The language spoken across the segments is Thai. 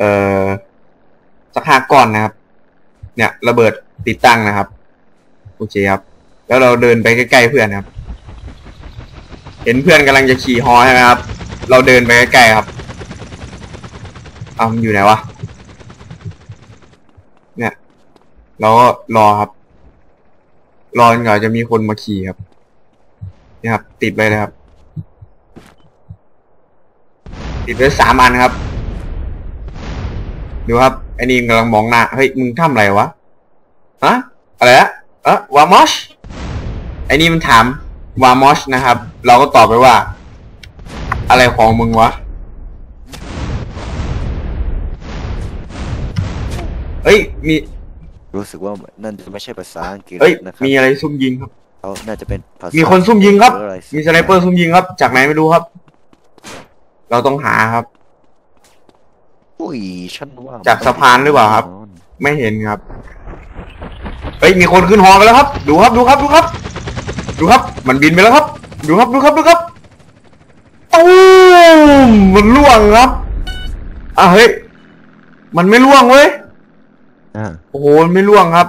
เอ่อสักห้าก้อนนะครับ เนี่ยระเบิดติดตั้งนะครับ โอเคครับ แล้วเราเดินไปใกล้ๆเพื่อนครับ เห็นเพื่อนกำลังจะขี่ฮอใช่ไหมครับ เราเดินไปใกล้ๆครับอ้าวมันอยู่ไหนวะเนี่ยเราก็รอครับ รอจนกว่าจะมีคนมาขี่ครับนี่ครับ ติดไปเลยครับ ติดไว้สามอันครับ ดูครับไอ้นี่กำลังมองหน้าเฮ้ยมึงทำอะไรวะฮะอะไรอะเอะวามอชไอ้นี่มันถามวามอชนะครับ เราก็ตอบไปว่า อะไรของมึงวะเฮ้ยมีรู้สึกว่านั่นจะไม่ใช่ภาษาอังกฤษเฮ้ยนะครับมีอะไรซุ่มยิงครับเขาน่าจะเป็นภาษามีคนซุ่มยิงครับหออะไมีสไนเปอร์ซุ่มยิงครับ จากไหนไม่รู้ครับ เราต้องหาครับ อุ้ยฉันว่าจากสะพานหรือเปล่าครับ ไม่เห็นครับเฮ้ยมีคนขึ้นฮอไปแล้วครับ ดูครับดูครับดูครับ ดูครับ มันบินไปแล้วครับ ดูครับดูครับดูครับตูมมันล่วงครับอะเฮ้ยมันไม่ล่วงเว้ยอ่าโอ้โหมันไม่ล่วงครับ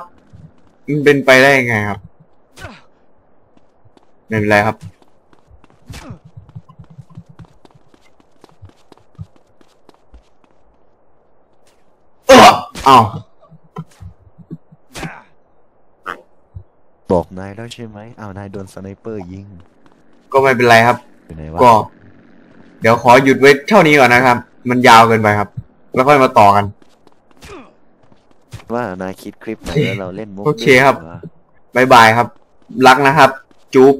มันเป็นไปได้ยังไงครับไม่เป็นไรครับ เอออ้าวบอกนายแล้วใช่ไหมอ้าวนายโดนสไนเปอร์ยิงก็ไม่เป็นไรครับ อยู่ไหนวะก็ เดี๋ยวขอหยุดไว้เท่านี้ก่อนนะครับ มันยาวเกินไปครับ แล้วค่อยมาต่อกัน ว่านายคิดคลิปไหนแล้วเราเล่นมุกโอเคครับด้วยวะบายบายครับ รักนะครับ จุ๊บ